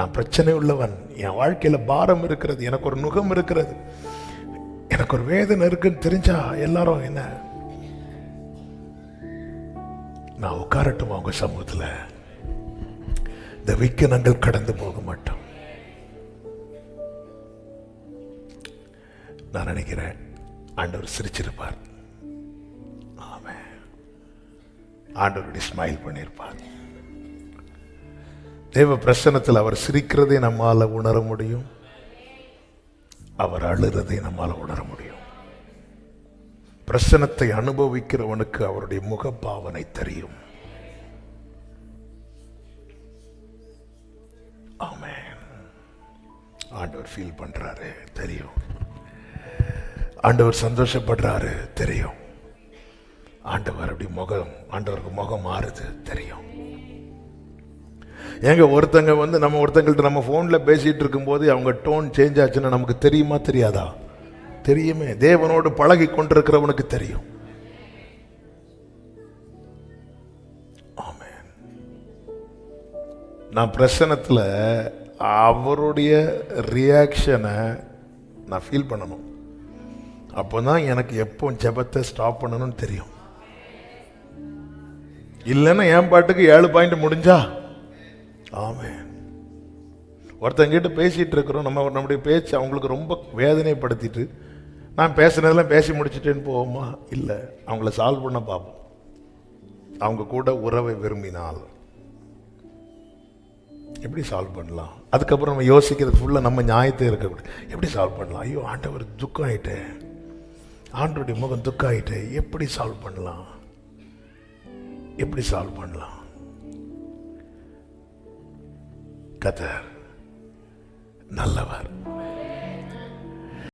நான் பிரச்சனை உள்ளவன் என் வாழ்க்கையில் பாரம் இருக்கிறது எனக்கு ஒரு நுகம் இருக்கிறது. எனக்கு ஒரு வேதனை இருக்குன்னு தெரிஞ்சா எல்லாரும் என்ன? நான் உட்காரட்டும் அவங்க சமூகத்தில்? இந்த விக்கனங்கள் கடந்து போக மாட்டோம். நான் நினைக்கிறேன் ஆண்டவர் சிரிச்சிருப்பார். ஆமென். ஆண்டவருடைய ஸ்மைல் பண்ணியிருப்பார் தேவ பிரசனத்தில் அவர் சிரிக்கிறதை நம்மால் உணர முடியும். அவர் அழுறதை நம்மால் உணர முடியும். பிரசனத்தை அனுபவிக்கிறவனுக்கு அவருடைய முகப்பாவனை தெரியும். ஆமென். ஆண்டவர் ஃபீல் பண்றாரு தெரியும். ஆண்டவர் சந்தோஷப்படுறாரு தெரியும். ஆண்டவர் அப்படி முகம் ஆண்டவருக்கு முகம் மாறுது தெரியும். ஏங்க ஒருத்தங்க வந்து நம்ம ஒருத்தங்கள்ட்ட நம்ம ஃபோனில் பேசிகிட்டு இருக்கும்போது அவங்க டோன் சேஞ்ச் ஆச்சுன்னா நமக்கு தெரியுமா தெரியாதா? தெரியுமே. தேவனோடு பழகி கொண்டிருக்கிறவனுக்கு தெரியும். நான் பிரசனத்தில் அவருடைய ரியாக்ஷனை நான் ஃபீல் பண்ணணும். அப்போ தான் எனக்கு எப்போ ஜெபத்தை ஸ்டாப் பண்ணணும்னு தெரியும். இல்லைன்னா என் பாட்டுக்கு ஏழு பாயிண்ட் முடிஞ்சா? ஆமென். ஒருத்தங்கிட்ட பேசிகிட்டு இருக்கிறோம் நம்ம நம்முடைய பேச்சு அவங்களுக்கு ரொம்ப வேதனைப்படுத்திட்டு நான் பேசுனதெல்லாம் பேசி முடிச்சிட்டேன்னு போவோமா? இல்லை அவங்கள சால்வ் பண்ண பார்ப்போம். அவங்க கூட உறவை விரும்பினால் எப்படி சால்வ் பண்ணலாம்? அதுக்கப்புறம் நம்ம யோசிக்கிறது ஃபுல்லாக நம்ம நியாயத்தை இருக்கக்கூடாது. எப்படி சால்வ் பண்ணலாம்? ஐயோ ஆண்டவர் துக்கம் ஆகிட்டே ஆண்டோடைய முகம் துக்கம் ஆகிட்டே எப்படி சால்வ் பண்ணலாம்? எப்படி சால்வ் பண்ணலாம்? கத்தர் நல்லவர்